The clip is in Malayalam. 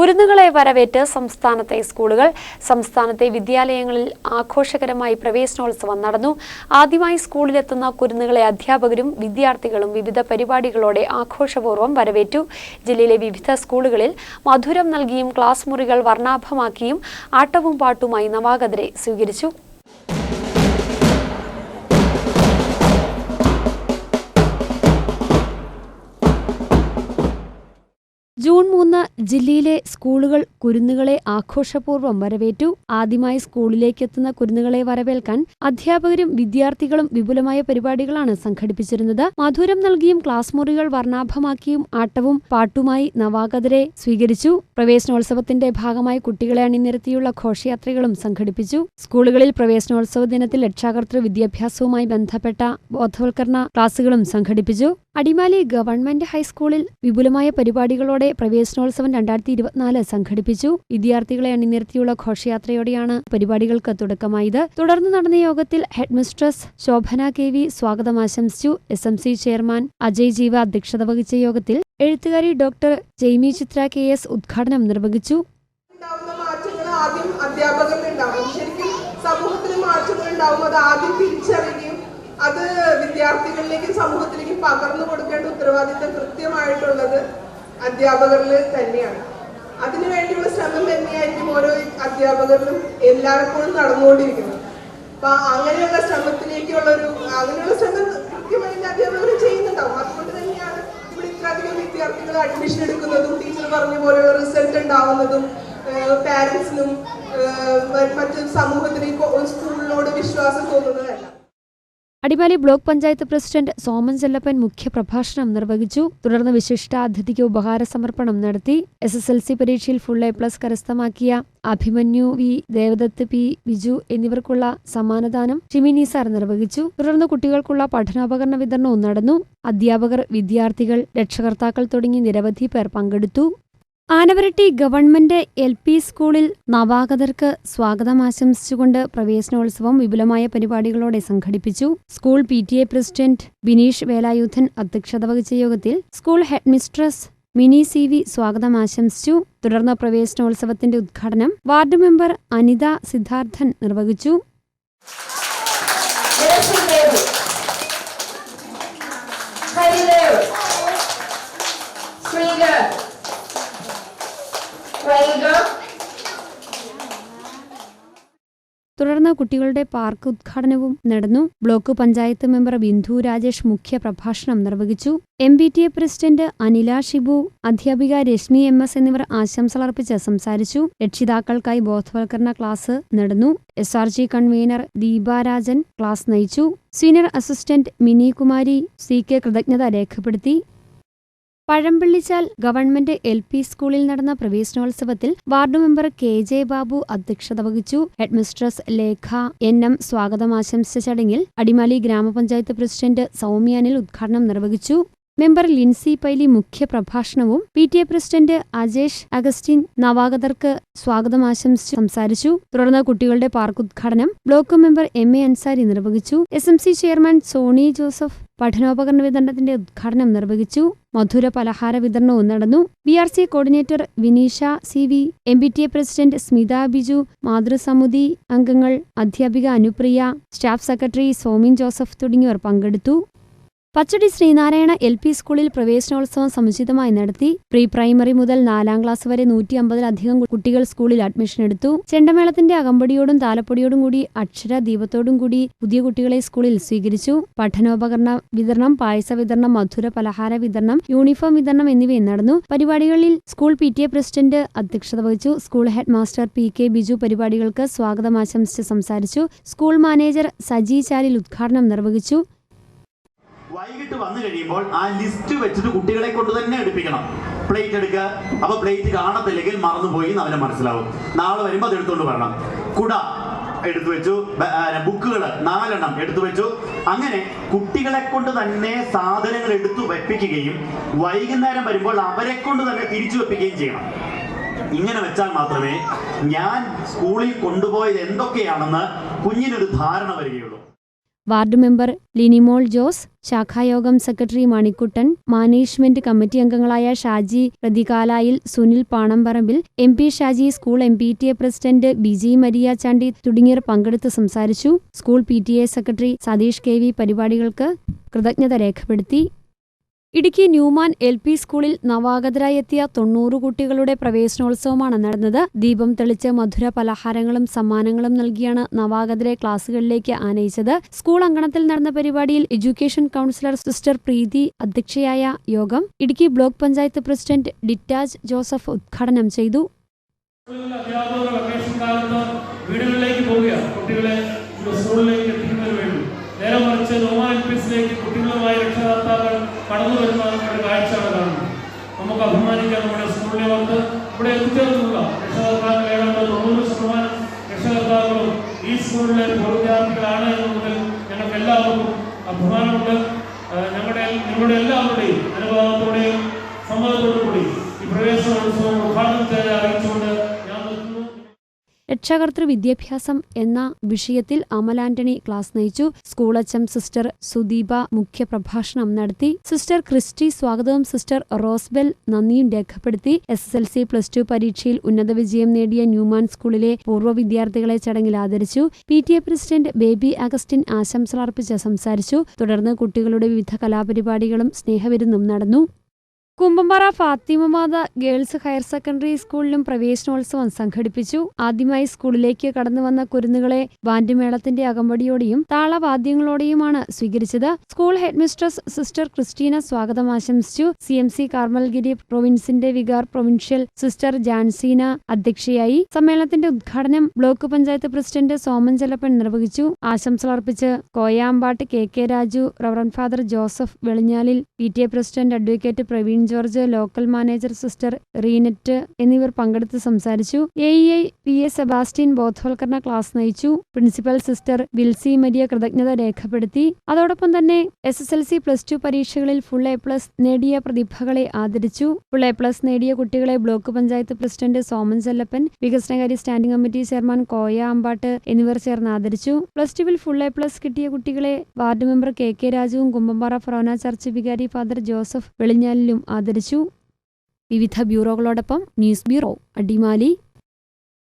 കുരുന്നുകളെ വരവേറ്റ് സംസ്ഥാനത്തെ സ്കൂളുകൾ സംസ്ഥാനത്തെ വിദ്യാലയങ്ങളിൽ ആഘോഷകരമായി പ്രവേശനോത്സവം നടന്നു. ആദ്യമായി സ്കൂളിലെത്തുന്ന കുരുന്നുകളെ അധ്യാപകരും വിദ്യാർത്ഥികളും വിവിധ പരിപാടികളോടെ ആഘോഷപൂർവം വരവേറ്റു. ജില്ലയിലെ വിവിധ സ്കൂളുകളിൽ മധുരം നൽകിയും ക്ലാസ് മുറികൾ വർണാഭമാക്കിയും ആട്ടവും പാട്ടുമായി നവാഗതരെ സ്വീകരിച്ചു. ജില്ലയിലെ സ്കൂളുകൾ കുരുന്നുകളെ ആഘോഷപൂർവം വരവേറ്റു. ആദ്യമായി സ്കൂളിലേക്കെത്തുന്ന കുരുന്നുകളെ വരവേൽക്കാൻ അധ്യാപകരും വിദ്യാർത്ഥികളും വിപുലമായ പരിപാടികളാണ് സംഘടിപ്പിച്ചിരുന്നത്. മധുരം നൽകിയും ക്ലാസ് മുറികൾ വർണാഭമാക്കിയും ആട്ടവും പാട്ടുമായി നവാഗതരെ സ്വീകരിച്ചു. പ്രവേശനോത്സവത്തിന്റെ ഭാഗമായി കുട്ടികളെ അണിനിരത്തിയുള്ള ഘോഷയാത്രകളും സംഘടിപ്പിച്ചു. സ്കൂളുകളിൽ പ്രവേശനോത്സവ ദിനത്തിൽ രക്ഷാകർത്തൃ വിദ്യാഭ്യാസവുമായി ബന്ധപ്പെട്ട ബോധവൽക്കരണ ക്ലാസുകളും സംഘടിപ്പിച്ചു. അടിമാലി ഗവൺമെന്റ് ഹൈസ്കൂളിൽ വിപുലമായ പരിപാടികളോടെ പ്രവേശനോത്സവം രണ്ടായിരത്തി ഇരുപത്തിനാല് സംഘടിപ്പിച്ചു. വിദ്യാർത്ഥികളെ അണിനിരത്തിയുള്ള ഘോഷയാത്രയോടെയാണ് പരിപാടികൾക്ക് തുടക്കമായത്. തുടർന്ന് നടന്ന യോഗത്തിൽ ഹെഡ്മിസ്ട്രസ് ശോഭന കെ വി സ്വാഗതം ആശംസിച്ചു. S M C chairman Ajay Jeeva അധ്യക്ഷത വഹിച്ച യോഗത്തിൽ എഴുത്തുകാരി doctor Jaimy Chithra K S ഉദ്ഘാടനം നിർവഹിച്ചു. ആദ്യം ശരിക്കും അത് ആദ്യം അത് വിദ്യാർത്ഥികളിലേക്കും സമൂഹത്തിലേക്കും പകർന്നു കൊടുക്കേണ്ട ഉത്തരവാദിത്തം കൃത്യമായിട്ടുള്ളത് അധ്യാപകരിൽ തന്നെയാണ്. അതിനു വേണ്ടിയുള്ള ശ്രമം തന്നെയായിരിക്കും ഓരോ അധ്യാപകരിലും എല്ലാവർക്കും നടന്നുകൊണ്ടിരിക്കുന്നത്. അപ്പൊ അങ്ങനെയുള്ള ശ്രമത്തിലേക്കുള്ള ഒരു അങ്ങനെയുള്ള ശ്രമം കൃത്യമായിട്ട് അധ്യാപകർ ചെയ്യുന്നുണ്ടാവും. അതുകൊണ്ട് തന്നെയാണ് ഇവിടെ ഇത്രയധികം വിദ്യാർത്ഥികൾ അഡ്മിഷൻ എടുക്കുന്നതും ടീച്ചർ പറഞ്ഞ പോലെയുള്ള റിസൾട്ട് ഉണ്ടാവുന്നതും പാരൻസിനും മറ്റു സമൂഹത്തിനും സ്കൂളിനോട് വിശ്വാസം തോന്നുന്നതല്ല അടിമാലി ബ്ലോക്ക് പഞ്ചായത്ത് പ്രസിഡന്റ് സോമൻ ചെല്ലപ്പൻ മുഖ്യപ്രഭാഷണം നിർവഹിച്ചു. തുടർന്ന് വിശിഷ്ടാതിഥിക്ക് ഉപഹാര സമർപ്പണം നടത്തി. എസ് എസ് എൽ സി പരീക്ഷയിൽ ഫുൾ എ പ്ലസ് കരസ്ഥമാക്കിയ അഭിമന്യു വി. ദേവദത്ത് പി. ബിജു എന്നിവർക്കുള്ള സമ്മാനദാനം ഷിമിനി സാർ നിർവഹിച്ചു. തുടർന്ന് കുട്ടികൾക്കുള്ള പഠനോപകരണ വിതരണവും നടന്നു. അധ്യാപകർ വിദ്യാർത്ഥികൾ രക്ഷകർത്താക്കൾ തുടങ്ങി നിരവധി പേർ പങ്കെടുത്തു. ആനവരട്ടി ഗവൺമെന്റ് എൽ പി സ്കൂളിൽ നവാഗതർക്ക് സ്വാഗതം ആശംസിച്ചുകൊണ്ട് പ്രവേശനോത്സവം വിപുലമായ പരിപാടികളോടെ സംഘടിപ്പിച്ചു. School P T A president Bineesh Velayudhan അധ്യക്ഷത വഹിച്ച യോഗത്തിൽ school headmistress Mini C V സ്വാഗതം ആശംസിച്ചു. തുടർന്ന് പ്രവേശനോത്സവത്തിന്റെ ഉദ്ഘാടനം വാർഡ് മെമ്പർ അനിത സിദ്ധാർത്ഥൻ നിർവഹിച്ചു. യേശുദേവ് ഹരിദേവ് തുടർന്ന് കുട്ടികളുടെ പാർക്ക് ഉദ്ഘാടനവും നടന്നു. ബ്ലോക്ക് പഞ്ചായത്ത് മെമ്പർ ബിന്ദു രാജേഷ് മുഖ്യ പ്രഭാഷണം നിർവഹിച്ചു. M B T A president Anila Shibu അധ്യാപിക രശ്മി എം എസ് എന്നിവർ ആശംസകൾ അർപ്പിച്ച് സംസാരിച്ചു. രക്ഷിതാക്കൾക്കായി ബോധവൽക്കരണ ക്ലാസ് നടന്നു. S R G convener Deeparajan class നയിച്ചു. Senior assistant Mini Kumari C K കൃതജ്ഞത രേഖപ്പെടുത്തി. പഴമ്പള്ളിച്ചാൽ ഗവൺമെന്റ് എൽ പി സ്കൂളിൽ നടന്ന പ്രവേശനോത്സവത്തിൽ ward member K J Babu അധ്യക്ഷത വഹിച്ചു. ഹെഡ്മിസ്ട്രസ് ലേഖ എൻ എം സ്വാഗതം ആശംസിച്ച ചടങ്ങിൽ അടിമാലി ഗ്രാമപഞ്ചായത്ത് പ്രസിഡന്റ് സൗമ്യാനിൽ ഉദ്ഘാടനം നിർവഹിച്ചു. മെമ്പർ ലിൻസി പൈലി മുഖ്യ പ്രഭാഷണവും P T A president Ajesh Augustine നവാഗതർക്ക് സ്വാഗതം ആശംസിച്ച് സംസാരിച്ചു. തുടർന്ന് കുട്ടികളുടെ പാർക്ക് ഉദ്ഘാടനം block member M A Ansari നിർവഹിച്ചു. S M C chairman Sony Joseph പഠനോപകരണ വിതരണത്തിന്റെ ഉദ്ഘാടനം നിർവഹിച്ചു. മധുര പലഹാര വിതരണവും നടന്നു. B R C coordinator Vineesha C V M B T A president Smitha Biju മാതൃസമിതി അംഗങ്ങൾ അധ്യാപിക അനുപ്രിയ സ്റ്റാഫ് സെക്രട്ടറി സോമിൻ ജോസഫ് തുടങ്ങിയവർ പങ്കെടുത്തു. പച്ചടി ശ്രീനാരായണ എൽ പി സ്കൂളിൽ പ്രവേശനോത്സവം സമുചിതമായി നടത്തി പ്രീ പ്രൈമറി മുതൽ നാലാം ക്ലാസ് വരെ നൂറ്റി അമ്പതിലധികം കുട്ടികൾ സ്കൂളിൽ അഡ്മിഷൻ എടുത്തു. ചെണ്ടമേളത്തിന്റെ അകമ്പടിയോടും താലപ്പൊടിയോടും കൂടി അക്ഷര ദീപത്തോടും കൂടി പുതിയ കുട്ടികളെ സ്കൂളിൽ സ്വീകരിച്ചു. പഠനോപകരണ വിതരണം പായസ വിതരണം മധുര പലഹാര വിതരണം യൂണിഫോം വിതരണം എന്നിവയും നടന്നു. പരിപാടികളിൽ school P T A president അധ്യക്ഷത വഹിച്ചു. School head master P K Biju പരിപാടികൾക്ക് സ്വാഗതം ആശംസിച്ച് സംസാരിച്ചു. സ്കൂൾ മാനേജർ സജി ചാലിൽ ഉദ്ഘാടനം നിർവഹിച്ചു. വൈകിട്ട് വന്നു കഴിയുമ്പോൾ ആ ലിസ്റ്റ് വെച്ചിട്ട് കുട്ടികളെ കൊണ്ട് തന്നെ എടുപ്പിക്കണം. പ്ലേറ്റ് എടുക്കുക. അപ്പൊ പ്ലേറ്റ് കാണത്തില്ലെങ്കിൽ മറന്നുപോയി എന്ന് അവനെ മനസ്സിലാവും. നാളെ വരുമ്പോൾ അത് എടുത്തുകൊണ്ട് വരണം. കുട എടുത്തു വെച്ചു. ബുക്കുകൾ നാലെണ്ണം എടുത്തു വെച്ചു. അങ്ങനെ കുട്ടികളെ കൊണ്ട് തന്നെ സാധനങ്ങൾ എടുത്തു വെപ്പിക്കുകയും വൈകുന്നേരം വരുമ്പോൾ അവരെ കൊണ്ട് തന്നെ തിരിച്ചു വെപ്പിക്കുകയും ചെയ്യണം. ഇങ്ങനെ വെച്ചാൽ മാത്രമേ ഞാൻ സ്കൂളിൽ കൊണ്ടുപോയത് എന്തൊക്കെയാണെന്ന് കുഞ്ഞിനൊരു ധാരണ വരികയുള്ളൂ. വാർഡ് മെമ്പർ ലിനിമോൾ ജോസ് ശാഖായോഗം സെക്രട്ടറി മണിക്കുട്ടൻ മാനേജ്മെന്റ് കമ്മിറ്റി അംഗങ്ങളായ Shaji പ്രതികാലായിൽ Sunil Panamparambil M P Shaji school M P T A president Biji Maria Chandy തുടങ്ങിയവർ പങ്കെടുത്ത് സംസാരിച്ചു. School P T A secretary Satheesh K V പരിപാടികൾക്ക് കൃതജ്ഞത രേഖപ്പെടുത്തി. ഇടുക്കി ന്യൂമാൻ എൽ പി സ്കൂളിൽ നവാഗതരായി എത്തിയ തൊണ്ണൂറ് കുട്ടികളുടെ പ്രവേശനോത്സവമാണ് നടന്നത്. ദീപം തെളിച്ച് മധുര പലഹാരങ്ങളും സമ്മാനങ്ങളും നൽകിയാണ് നവാഗതരെ ക്ലാസുകളിലേക്ക് ആനയിച്ചത്. സ്കൂൾ അങ്കണത്തിൽ നടന്ന പരിപാടിയിൽ എഡ്യൂക്കേഷൻ കൗൺസിലർ സിസ്റ്റർ പ്രീതി അധ്യക്ഷയായ യോഗം Idukki block panchayat president Dittaj Joseph ഉദ്ഘാടനം ചെയ്തു. വീടുകളിലേക്ക് പോവുകയാണ്. കുട്ടികളെ സ്കൂളിലേക്ക് എത്തിക്കുന്നതിന് വേണ്ടി നേരെ മറിച്ച് നോമാൻ എൽ പി എസിലേക്ക് കുട്ടികളുമായി രക്ഷകർത്താക്കൾ കടന്നു വരുന്ന ഒരു കാഴ്ചയാണ് കാണുന്നത് നമുക്ക് അഭിമാനിക്കാം നമ്മുടെ സ്കൂളിനെ ഓർത്ത് ഇവിടെ എത്തിച്ചേർന്നുള്ള രക്ഷകർത്താക്കൾ ഏതാണ്ട് തൊണ്ണൂറ് ശതമാനം രക്ഷകർത്താക്കളും ഈ സ്കൂളിലെ പൂർവവിദ്യാർത്ഥികളാണ് എന്നുള്ളതിൽ ഞങ്ങൾക്ക് എല്ലാവർക്കും അഭിമാനമുണ്ട്. ഞങ്ങളുടെ നിങ്ങളുടെ എല്ലാവരുടെയും അനുഭവത്തോടെയും സമ്മതത്തോടു കൂടി ഈ പ്രവേശനോത്സവം ഉദ്ഘാടനം ചെയ്ത് നിർത്തുന്നു രക്ഷാകർതൃ വിദ്യാഭ്യാസം എന്ന വിഷയത്തിൽ അമൽ ആന്റണി ക്ലാസ് നയിച്ചു. സ്കൂൾ എച്ച് സിസ്റ്റർ സുദീപ മുഖ്യപ്രഭാഷണം നടത്തി. സിസ്റ്റർ ക്രിസ്റ്റി സ്വാഗതവും സിസ്റ്റർ റോസ്ബെൽ നന്ദിയും രേഖപ്പെടുത്തി. S S L C plus two പരീക്ഷയിൽ ഉന്നത വിജയം നേടിയ ന്യൂമാൻ സ്കൂളിലെ പൂർവ വിദ്യാർത്ഥികളെ ചടങ്ങിൽ ആദരിച്ചു. P T A president Baby Augustine ആശംസകൾ അർപ്പിച്ച് സംസാരിച്ചു. തുടർന്ന് കുട്ടികളുടെ വിവിധ കലാപരിപാടികളും സ്നേഹവിരുന്നും നടന്നു. Kumbampara Fathimamatha girls higher secondary സ്കൂളിലും പ്രവേശനോത്സവം സംഘടിപ്പിച്ചു. ആദ്യമായി സ്കൂളിലേക്ക് കടന്നുവന്ന കുരുന്നുകളെ ബാൻഡുമേളത്തിന്റെ അകമ്പടിയോടെയും താളവാദ്യങ്ങളോടെയുമാണ് സ്വീകരിച്ചത്. സ്കൂൾ ഹെഡ്മിസ്ട്രസ് സിസ്റ്റർ ക്രിസ്റ്റീന സ്വാഗതം ആശംസിച്ചു. സി എം സി കാർമൽഗിരി പ്രൊവിൻസിന്റെ വികാർ പ്രൊവിൻഷ്യൽ സിസ്റ്റർ ജാൻസീന അധ്യക്ഷയായി. സമ്മേളനത്തിന്റെ ഉദ്ഘാടനം ബ്ലോക്ക് പഞ്ചായത്ത് പ്രസിഡന്റ് സോമൻ ചെലപ്പൻ നിർവഹിച്ചു. ആശംസകൾ അർപ്പിച്ച് Koyampattu K K Raju reverend father Joseph Velinjalil P T A president advocate Praveen George local manager sister Reenat എന്നിവർ പങ്കെടുത്ത് സംസാരിച്ചു. A E I P A Sebastian ബോധവൽക്കരണ ക്ലാസ് നയിച്ചു. പ്രിൻസിപ്പൽ സിസ്റ്റർ വിൽസി മരിയ കൃതജ്ഞത രേഖപ്പെടുത്തി. അതോടൊപ്പം തന്നെ S S L C plus two പരീക്ഷകളിൽ ഫുൾ എ പ്ലസ് നേടിയ പ്രതിഭകളെ ആദരിച്ചു. ഫുൾ എ പ്ലസ് നേടിയ കുട്ടികളെ ബ്ലോക്ക് പഞ്ചായത്ത് പ്രസിഡന്റ് സോമൻ ചെല്ലപ്പൻ വികസനകാര്യ standing committee chairman Koya Ambattu എന്നിവർ ചേർന്ന് ആദരിച്ചു. പ്ലസ് ടുവിൽ ഫുൾ എ പ്ലസ് കിട്ടിയ കുട്ടികളെ വാർഡ് മെമ്പർ കെ കെ രാജുവും കുമ്പമ്പാറ ഫൊറോന ചർച്ച് വികാരി ഫാദർ ജോസഫ് വെളിഞ്ഞാലിലും ആദരിച്ചു. വിവിധ ബ്യൂറോകളോടൊപ്പം ന്യൂസ് ബ്യൂറോ അടിമാലി